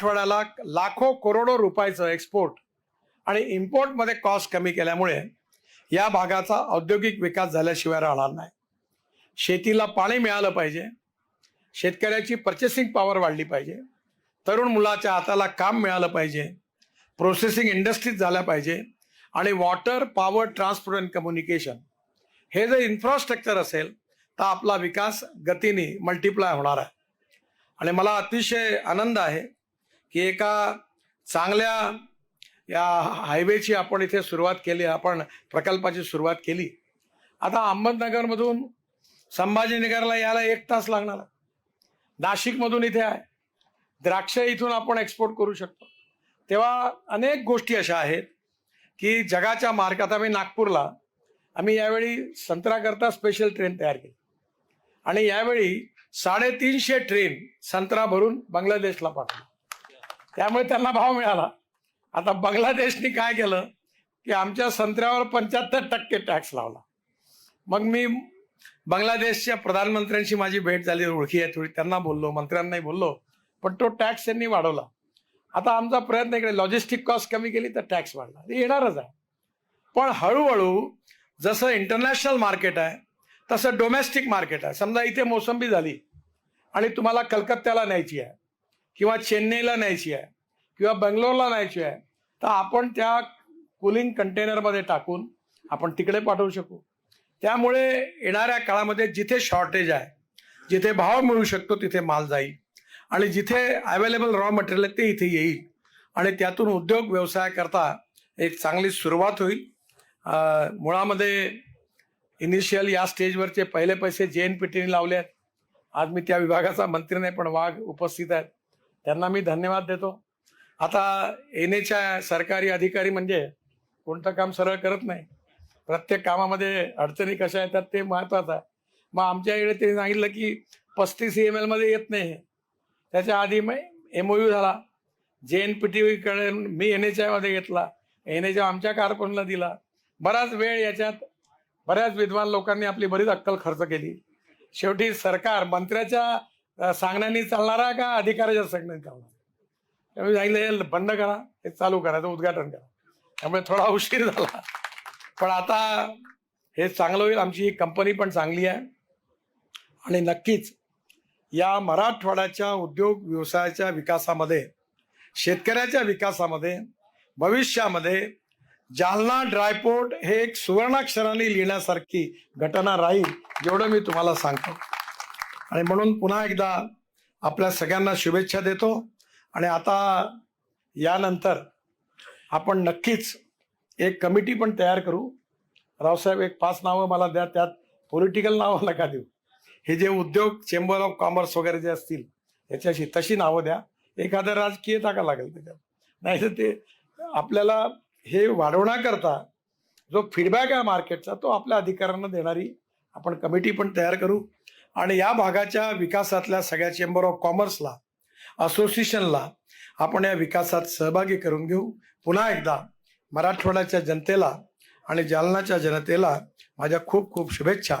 आठवड्याला लाखो करोडो रुपयाचं एक्सपोर्ट आणि इम्पोर्टमध्ये कॉस्ट कमी केल्यामुळे या भागाचा औद्योगिक विकास झाल्याशिवाय राहणार नाही. शेतीला पाणी मिळालं पाहिजे. शेतकऱ्याची पर्चेसिंग पॉवर वाढली पाहिजे. तरुण मुलाच्या हाताला काम मिळालं पाहिजे. प्रोसेसिंग इंडस्ट्रीज झाल्या पाहिजे. आणि water power transport and communication हे जर इन्फ्रास्ट्रक्चर असेल तर आपला विकास गतीने मल्टिप्लाय होणार आहे. आणि मला अतिशय आनंद आहे की एका चांगल्या या हायवेची आपण इथे सुरुवात केली आपण प्रकल्पाची सुरुवात केली. आता अहमदनगरमधून संभाजीनगरला यायला एक तास लागणार नाशिकमधून इथे आहे. द्राक्ष इथून आपण एक्सपोर्ट करू शकतो. तेव्हा अनेक गोष्टी अशा आहेत की जगाच्या मार्गात आम्ही नागपूरला आम्ही यावेळी संत्राकरता स्पेशल ट्रेन तयार केली. आणि यावेळी साडेतीनशे ट्रेन संत्रा भरून बांगलादेशला पाठवली. त्यामुळे त्यांना भाव मिळाला. आता बांगलादेशनी काय केलं की आमच्या संत्र्यावर पंच्याहत्तर टक्के टॅक्स लावला. मग मी बांगलादेशच्या प्रधानमंत्र्यांशी माझी भेट झाली ओळखी आहे थोडी त्यांना बोललो मंत्र्यांनाही बोललो पण तो टॅक्स त्यांनी वाढवला. आता आमचा प्रयत्न इकडे लॉजिस्टिक कॉस्ट कमी केली तर टॅक्स वाढला. ते येणारच आहे. पण हळूहळू जसं इंटरनॅशनल मार्केट आहे तसं डोमेस्टिक मार्केट आहे. समजा इथे मोसंबी झाली आणि तुम्हाला कलकत्त्याला न्यायची आहे. किंवा चेन्नईला न्यायची आहे किंवा बेंगलोरला न्यायची आहे तर आपण त्या कुलिंग कंटेनरमध्ये टाकून आपण तिकडे पाठवू शकू. त्यामुळे येणाऱ्या काळामध्ये जिथे शॉर्टेज आहे जिथे भाव मिळू शकतो तिथे माल जाईल. आणि जिथे अवेलेबल रॉ मटेरियल आहे ते इथे येईल. आणि त्यातून उद्योग व्यवसायाकरता एक चांगली सुरुवात होईल. मुळामध्ये इनिशियल या स्टेजवरचे पहिले पैसे जे एन पी टीने लावले आहेत. आज मी त्या विभागाचा मंत्री नाही पण वाघ उपस्थित आहेत. त्यांना मी धन्यवाद देतो. आता येण्याच्या सरकारी अधिकारी म्हणजे कोणतं काम सरळ करत नाही. प्रत्येक कामामध्ये अडचणी कशा येतात ते महत्वाचं आहे. मग आमच्या इकडे ते सांगितलं की पस्तीस एम एलमध्ये येत नाही त्याच्या आधी मग एम यू झाला. जे एन पी टी कडे मी एन एच आयमध्ये घेतला. एन एच आय आमच्या कारकुनला दिला. बराच वेळ याच्यात बऱ्याच विद्वान लोकांनी आपली बरीच अक्कल खर्च केली. शेवटी सरकार मंत्र्याच्या सांगण्याने चालणारा का अधिकाऱ्याच्या सांगण्याने चालणार? त्यामुळे सांगितलं हे बंद करा हे चालू करायचं उद्घाटन करा. त्यामुळे थोडा उशीर झाला. पण आता हे चांगलं होईल आमची ही कंपनी पण चांगली आहे. आणि नक्कीच या मराठवाड्याच्या उद्योग व्यवसायाच्या विकासामध्ये शेतकऱ्याच्या विकासामध्ये भविष्यामध्ये जालना ड्रायपोर्ट हे एक सुवर्णाक्षराने लिहिण्यासारखी घटना राहील जेवढं मी तुम्हाला सांगतो. आणि म्हणून पुन्हा एकदा आपल्या सगळ्यांना शुभेच्छा देतो. आणि आता यानंतर आपण नक्कीच एक कमिटी पण तयार करू. रावसाहेब एक पाच नावं मला द्या त्यात पॉलिटिकल नावं नका देऊ. हे जे उद्योग चेंबर ऑफ कॉमर्स वगैरे जे असतील याच्याशी तशी नावं द्या. एखादं राजकीय टाका लागेल त्याच्यात. नाही तर ते आपल्याला हे वाढवण्याकरता जो फीडबॅक आहे मार्केटचा तो आपल्या अधिकाऱ्यांना देणारी आपण कमिटी पण तयार करू. आणि या भागाच्या विकासातल्या सगळ्या चेंबर ऑफ कॉमर्सला असोसिएशनला आपण या विकासात सहभागी करून घेऊ. पुन्हा एकदा मराठवाड्याच्या जनतेला आणि जालनाच्या जनतेला माझ्या खूप खूप शुभेच्छा.